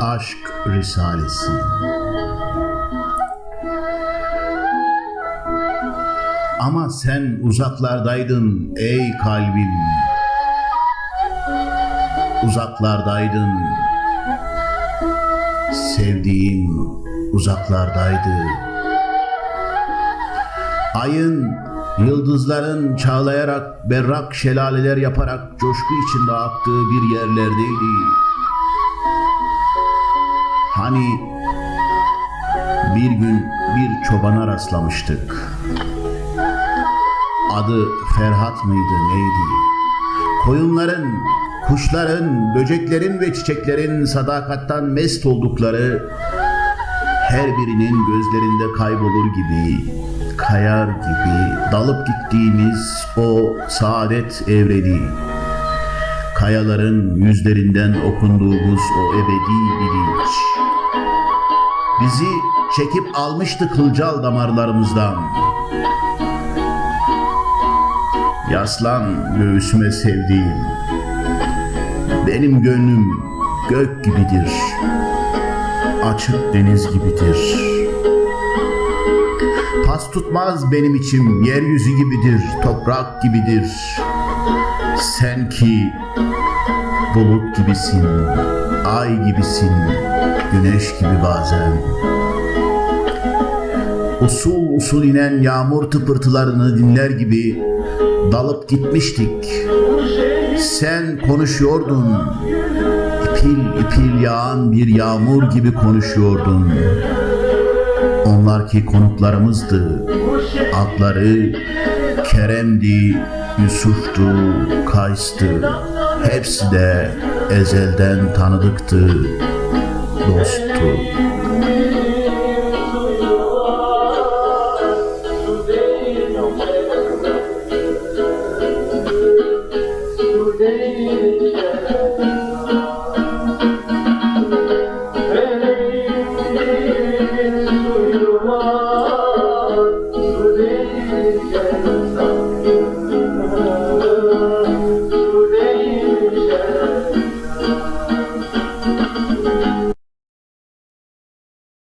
Aşk Risalesi. Ama sen uzaklardaydın ey kalbim. Uzaklardaydın. Sevdiğim uzaklardaydı. Ayın, yıldızların çağlayarak berrak şelaleler yaparak coşku içinde aktığı bir yerlerdeydi. Hani bir gün bir çobana rastlamıştık. Adı Ferhat mıydı neydi? Koyunların, kuşların, böceklerin ve çiçeklerin sadakattan mest oldukları her birinin gözlerinde kaybolur gibi, kayar gibi dalıp gittiğimiz o saadet evreni, kayaların yüzlerinden okunduğumuz o ebedi bilinç, bizi çekip almıştı kılcal damarlarımızdan. Yaslan göğsüme sevdiğim, benim gönlüm gök gibidir, açık deniz gibidir. Pas tutmaz benim içim, yeryüzü gibidir, toprak gibidir. Sen ki bulut gibisin, ay gibisin, güneş gibi bazen. Usul usul inen yağmur tıpırtılarını dinler gibi dalıp gitmiştik. Sen konuşuyordun, ipil ipil yağan bir yağmur gibi konuşuyordun. Onlar ki konuklarımızdı. Adları Kerem'di, Yusuf'tu, Kays'tı. Hepsi de ezelden tanıdıktı, dosttu.